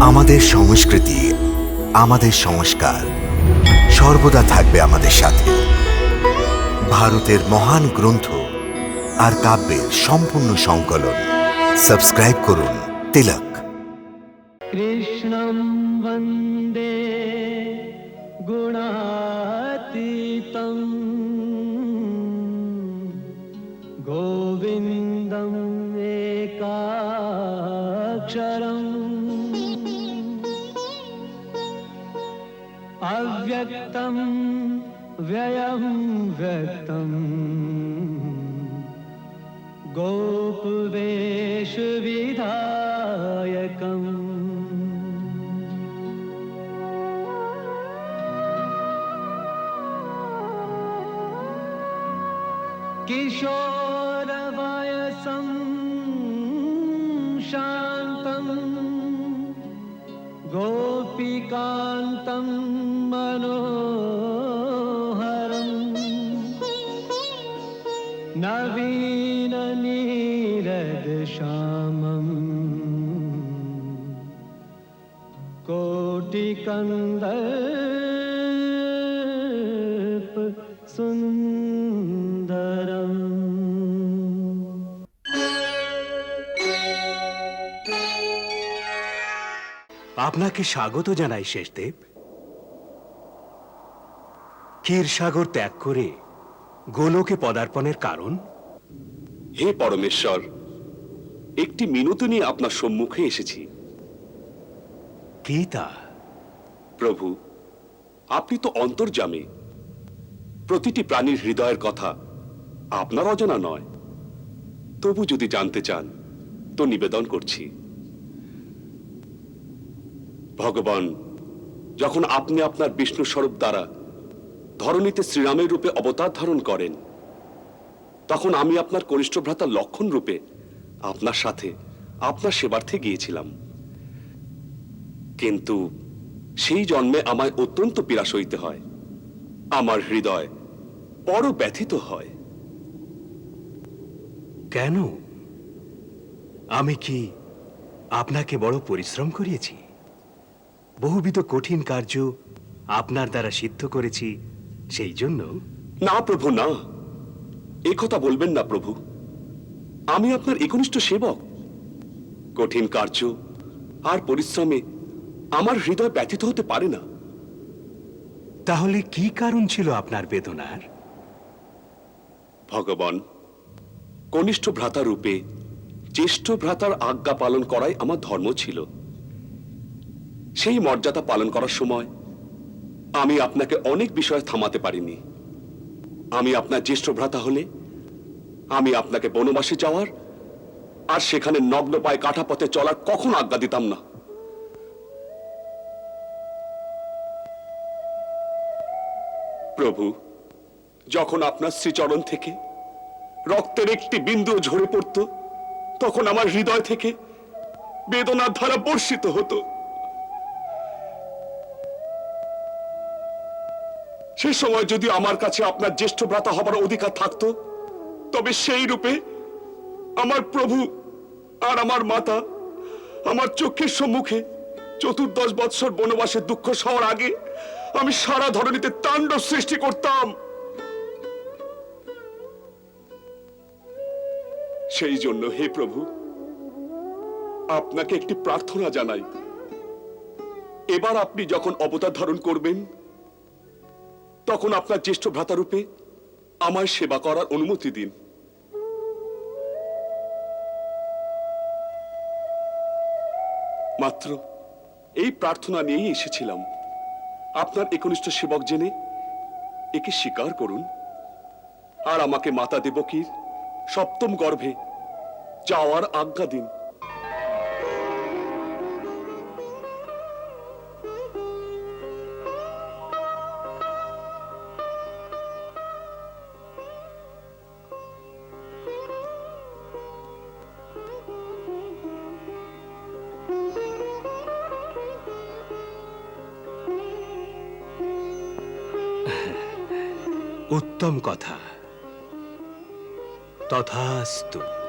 আমাদের সংস্কৃতি, আমাদের সংস্কার সর্বদা থাকবে আমাদের সাথে। ভারতের মহান গ্রন্থ আর কাব্যের সম্পূর্ণ সংকলন। সাবস্ক্রাইব করুন তিলক। কৃষ্ণ বন্দে গুণাতীতম। গোবিন্দম একাক্ষরম। व्यक्तं व्ययं व्यक्तं गोपवेशविधायकम्। किशोरवयसं शा गोपिकान्तं मनोहरम् नवीननीरदश्यामम् कोटिकन्दर्प আপনাকে স্বাগত জানাই শেষদেব। ক্ষীরসাগর ত্যাগ করে গোলকে পদার্পণের কারণ? হে পরমেশ্বর একটি মিনতি নিয়ে আপনার সম্মুখে এসেছি। কি তা? প্রভু আপনি তো অন্তর্জামে প্রতিটি প্রাণীর হৃদয়ের কথা আপনার অজানা নয়। তবু যদি জানতে চান তো নিবেদন করছি। ভগবান, যখন আপনি আপনার বিষ্ণু স্বরূপ দ্বারা ধরণীতে শ্রীরামের রূপে অবতার ধারণ করেন, তখন আমি আপনার কনিষ্ঠ ভ্রাতা লক্ষণ রূপে আপনার সাথে, আপনার সেবার্থে গিয়েছিলাম। কিন্তু সেই জন্মে আমায় অত্যন্ত পীড়া সইতে হয়, আমার হৃদয় বড় ব্যথিত হয়। কেন? আমি কি আপনাকে বড় পরিশ্রম করিয়েছি? বহুবিধ কঠিন কার্য আপনার দ্বারা সিদ্ধ করেছি সেই জন্য। না প্রভু না। এ কথা বলবেন না প্রভু। আমি আপনার একনিষ্ঠ সেবক। কঠিন কার্য আর পরিশ্রমে আমার হৃদয় ব্যথিত হতে পারে না। তাহলে কি কারণ ছিল আপনার বেদনার? ভগবান কনিষ্ঠ ভ্রাতা রূপে জ্যেষ্ঠ ভ্রাতার আজ্ঞা পালন করাই আমার ধর্ম ছিল। সেই মর্যাদা পালন করার সময় আমি আপনাকে অনেক বিষয় থামাতে পারিনি। আমি আপনার জ্যেষ্ঠ ভ্রাতা হলে, আমি আপনাকে বনবাসে যাওয়ার আর সেখানে নগ্ন পায়ে কাটা পথে চলার কখন আজ্ঞা দিতাম না। প্রভু, যখন আপনার শ্রীচরণ থেকে রক্তের একটি বিন্দু ঝরে পড়ত, তখন আমার হৃদয় থেকে বেদনার ধারা বর্ষিত হতো। সে সময় যদি আমার কাছে আপনার জ্যেষ্ঠ ভ্রাতা হবার অধিকার থাকতো, তবে সেই রূপে আমার প্রভু আর আমার মাতা আমার চোখের সম্মুখে চতুর্দশ বৎসর বনবাসের দুঃখ সহর আগে আমি সারা ধরনীতে তাণ্ডব সৃষ্টি করতাম। সেই জন্য হে প্রভু, আপনাকে একটি প্রার্থনা জানাই। এবার আপনি যখন অবতার ধারণ করবেন তখন আপনার জ্যেষ্ঠ ভ্রাতারূপে আমায় সেবা করার অনুমতি দিন। মাত্র এই প্রার্থনা নিয়েই এসেছিলাম। আপনার একনিষ্ঠ সেবক জেনে একে স্বীকার করুন। আর আমাকে মাতা দেবকীর সপ্তম গর্ভে যাওয়ার আজ্ঞা দিন। উত্তম কথা। তথাস্তু।